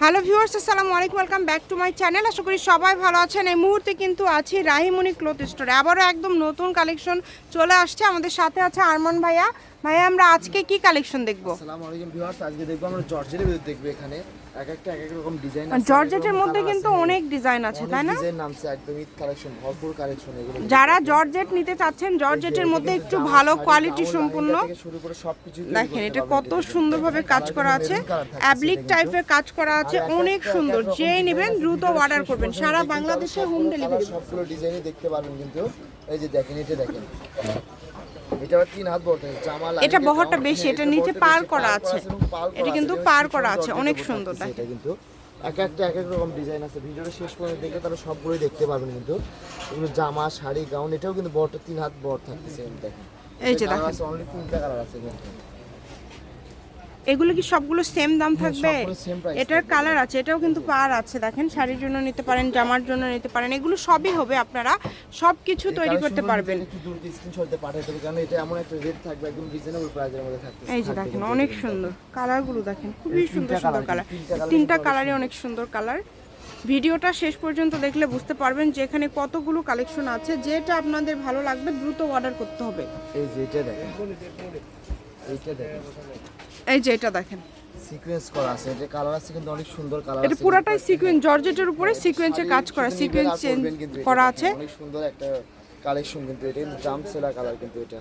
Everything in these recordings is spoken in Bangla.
হ্যালো ভিউয়ার্স, আসসালামু আলাইকুম, welcome back to my channel. আশা করি সবাই ভালো আছেন। এই মুহূর্তে কিন্তু আছি রাহিমণি ক্লোথ স্টোরে। আবারও একদম নতুন কালেকশন চলে আসছে। আমাদের সাথে আছে আরমান ভাইয়া। ভাইয়া, আমরা আজকে কি কালেকশন দেখব? আসসালামু আলাইকুম ভিউয়ার্স, আজকে দেখব আমরা জর্জেটের ভিতর দেখব এখানে। এক একটা এক এক রকম ডিজাইন জর্জেটের মধ্যে কিন্তু অনেক ডিজাইন আছে তাই না? ডিজাইন নামছে একদম ঈদ কালেকশন ভরপুর কালেকশন এগুলো যারা জর্জেট নিতে চাচ্ছেন জর্জেটের মধ্যে একটু ভালো কোয়ালিটি সম্পূর্ণ। শুরু করে সবকিছু দেখেন এটা কত সুন্দরভাবে কাজ করা আছে অ্যাবলিক টাইপের কাজ করা আছে অনেক সুন্দর। নেবেন দ্রুত অর্ডার করবেন সারা বাংলাদেশে হোম ডেলিভারি সবগুলো ডিজাইনই দেখতে পারবেন কিন্তু এই যে দেখেন এটা দেখেন। এটা তিন হাত বড় থাকে জামা এটা বহরটা বেশি, হ্যাঁ, এটা নিচে পার করা আছে। এটা কিন্তু পার করা আছে, অনেক সুন্দর, এটা কিন্তু। এক একটা এক এক রকম ডিজাইন আছে। ভিডিওটা শেষ পর্যন্ত দেখলে তারা সবগুলোই দেখতে পাবেন কিন্তু। এগুলো জামা শাড়ি গাউন এটাও কিন্তু বড়টা তিন হাত বড় থাকতেছে দেখেন। এই যে দেখেন। অনলি তিনটা কালার আছে কিন্তু। এগুলো কি সবগুলো সেম দাম থাকবে? হ্যাঁ, price এটার কালার আছে এটাও কিন্তু পার আছে। দেখেন শাড়ির জন্য নিতে পারেন জামার জন্য নিতে পারেন এগুলো সবই হবে আপনারা। সব কিছু তৈরি করতে পারবেন। থাকবে থাকবে এই যে দেখেন অনেক সুন্দর। কালারগুলো দেখেন খুবই সুন্দর সুন্দর কালার তিনটা কালারই অনেক সুন্দর। কালার ভিডিওটা শেষ পর্যন্ত দেখলে বুঝতে পারবেন যে এখানে কতগুলো কালেকশন আছে যেটা আপনাদের ভালো লাগবে দ্রুত অর্ডার করতে হবে। এই যে এটা দেখেন। এইটা দেখেন। এই যে এটা দেখেন। সিকোয়েন্স করা আছে এটা কালার আছে কিন্তু অনেক সুন্দর কালার আছে। এটা পুরাটাই সিকোয়েন্স জর্জেটের উপরে সিকোয়েন্সের কাজ করা সিকোয়েন্স চেঞ্জ করা আছে। অনেক সুন্দর একটা কালেকশন কিন্তু এটা কিন্তু জাম সেলা কালার কিন্তু এটা।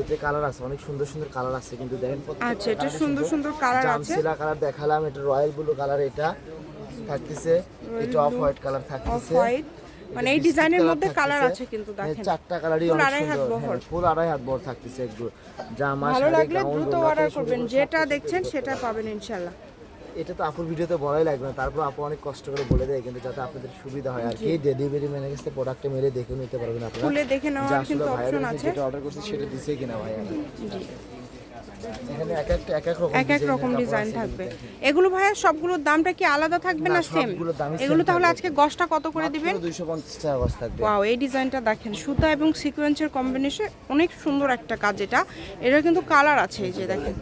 এতে কালার আছে অনেক সুন্দর সুন্দর কালার আছে কিন্তু দেখেন আচ্ছা এটা সুন্দর সুন্দর কালার জাম আছে। সেলা কালার দেখালাম এটা রয়্যাল ব্লু কালার এটা থাকতেছে এটা অফ হোয়াইট কালার থাকতেছে অফ হোয়াইট মানে এই ডিজাইনের মধ্যে কালার আছে কিন্তু দেখেন। চারটা কালারই অনেক সুন্দর। হ্যাঁ, ফুল আড়াই হাত বড় থাকতেছে একদম জামা ভালো লাগলে দ্রুত অর্ডার করবেন। যেটা দেখছেন সেটা পাবেন ইনশাল্লাহ এটা তো আপুর ভিডিওতে বলাই লাগবে না। তারপর আপু অনেক কষ্ট করে বলে দেয় কিন্তু যাতে আপনাদের সুবিধা হয়। আর কি ডেলিভারি ম্যানের কাছে প্রোডাক্টটা মেরে দেখে নিতে পারবেন আপনারা। খুলে দেখে নেওয়ার কিন্তু অপশন আছে। যেটা অর্ডার করছি সেটা দিছে কিনা ভাই জি। এক এক রকম ডিজাইন থাকবে। এগুলো ভাইয়া সবগুলোর দামটা কি আলাদা থাকবে না সেম এগুলো তাহলে আজকে গসটা কত করে দিবেন? মাত্র 250 টাকা থাকবে। ওয়াও এই ডিজাইনটা দেখেন সুতা এবং সিকোয়েন্সের কম্বিনেশন অনেক সুন্দর একটা কাজ এটা। এটা কিন্তু কালার আছে এই যে দেখেন।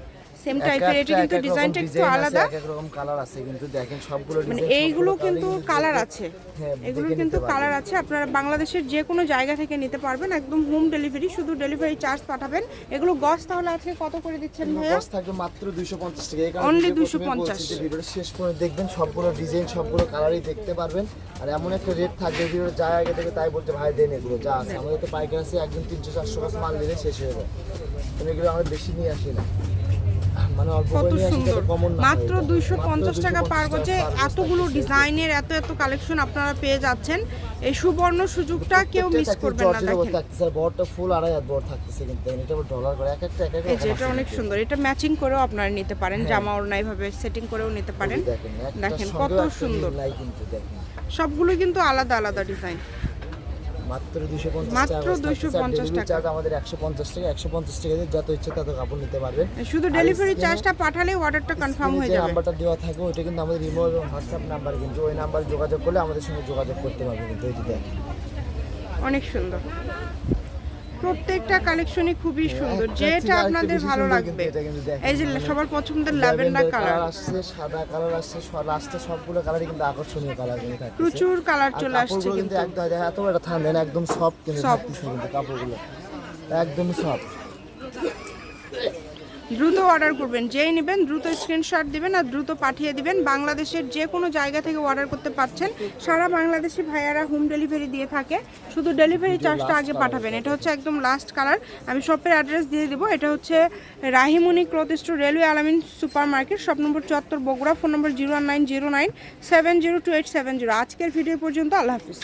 সেম টাইপের এটা কিন্তু ডিজাইনটা একটু আলাদা। এক রকম কালার আছে কিন্তু দেখেন সবগুলো মানে এইগুলো কিন্তু কালার আছে। হ্যাঁ, এগুলো কিন্তু কালার আছে। আপনারা বাংলাদেশের যে কোনো জায়গা থেকে নিতে পারবেন একদম হোম ডেলিভারি শুধু ডেলিভারি চার্জ পাঠাবেন। এগুলো গস তাহলে আজকে কত করে দিচ্ছেন ভাইয়া? গজ থাকবে মাত্র 250 টাকা। এই কারণে ভিডিও 250 ভিডিওটা শেষ পর্যন্ত দেখবেন সবগুলো ডিজাইন সবগুলো কালারই দেখতে পারবেন। আর এমন একটা রেট থাকবে ভিডিও যা আগে থেকে তাই বলছে ভাই দেন এগুলো যা আছে। আমাদের তো পাইকারি আছে একদম তিনশো চারশো গাছ মাল নিলে শেষ হয়ে যায়। তুমি এগুলো আমরা বেশি নিয়ে আসি না। মানে কত নিয়ে আসি সুন্দর। হয় মাত্র দুইশো পঞ্চাশ টাকা পার করছে এতগুলো ডিজাইনের এত এত কালেকশন আপনারা পেয়ে যাচ্ছেন। এই সুবর্ণ সুযোগটা কেউ মিস করবেন না দেখেন। বড়টা ফুল আড়াই হাত বড় থাকতেছে কিন্তু। এটা ডলার করে। এক একটা এক এক এই যে রকম এটা অনেক সুন্দর। এটা ম্যাচিং করেও আপনারা নিতে পারেন। জামা ওড়না এইভাবে সেটিং করেও নিতে পারেন। দেখেন কত সুন্দর। সবগুলো কিন্তু আলাদা আলাদা ডিজাইন মাত্র দুশো পঞ্চাশ মাত্র টাকা 250 টাকা। চার্জ আমাদের একশো পঞ্চাশ টাকা একশো পঞ্চাশ টাকা দিয়ে যত ইচ্ছে তত কাপড় নিতে পারবেন। শুধু ডেলিভারি চার্জটা পাঠালে অর্ডারটা কনফার্ম হয়ে যাবে। নাম্বারটা দেওয়া থাকে ওইটা কিন্তু আমাদের ইমো এবং হোয়াটসঅ্যাপ নাম্বার কিন্তু ওই নাম্বার যোগাযোগ করলে আমাদের সঙ্গে যোগাযোগ করতে পারবে কিন্তু অনেক সুন্দর। প্রত্যেকটা কালেকশনই খুবই সুন্দর। যেটা আপনাদের ভালো লাগবে। এটা এই যে সবার পছন্দের ল্যাভেন্ডার কালার আসছে সাদা কালার আসছে আসছে সবগুলো কালারই কিন্তু আকর্ষণীয় কালার কিন্তু থাকে প্রচুর কালার চলে আসছে কিন্তু একদম এত বড় ঠান্ডা না একদম সফট কিন্তু সব কিছু কিন্তু কাপড়গুলো। একদম সফট দ্রুত অর্ডার করবেন। যেই নেবেন দ্রুত স্ক্রিনশট দিবেন আর দ্রুত পাঠিয়ে দিবেন। বাংলাদেশের যে কোনো জায়গা থেকে অর্ডার করতে পারছেন। সারা বাংলাদেশি ভাইয়ারা হোম ডেলিভারি দিয়ে থাকে। শুধু ডেলিভারি চার্জটা আগে পাঠাবেন। এটা হচ্ছে একদম লাস্ট কালার আমি শপের অ্যাড্রেস দিয়ে দেবো। এটা হচ্ছে Rahimuni cloth store railway Alamin super market shop number চুয়াত্তর Bogura phone number zero nine zero nine seven zero two eight seven zero আজকের ভিডিও পর্যন্ত। আল্লাহ হাফিজ।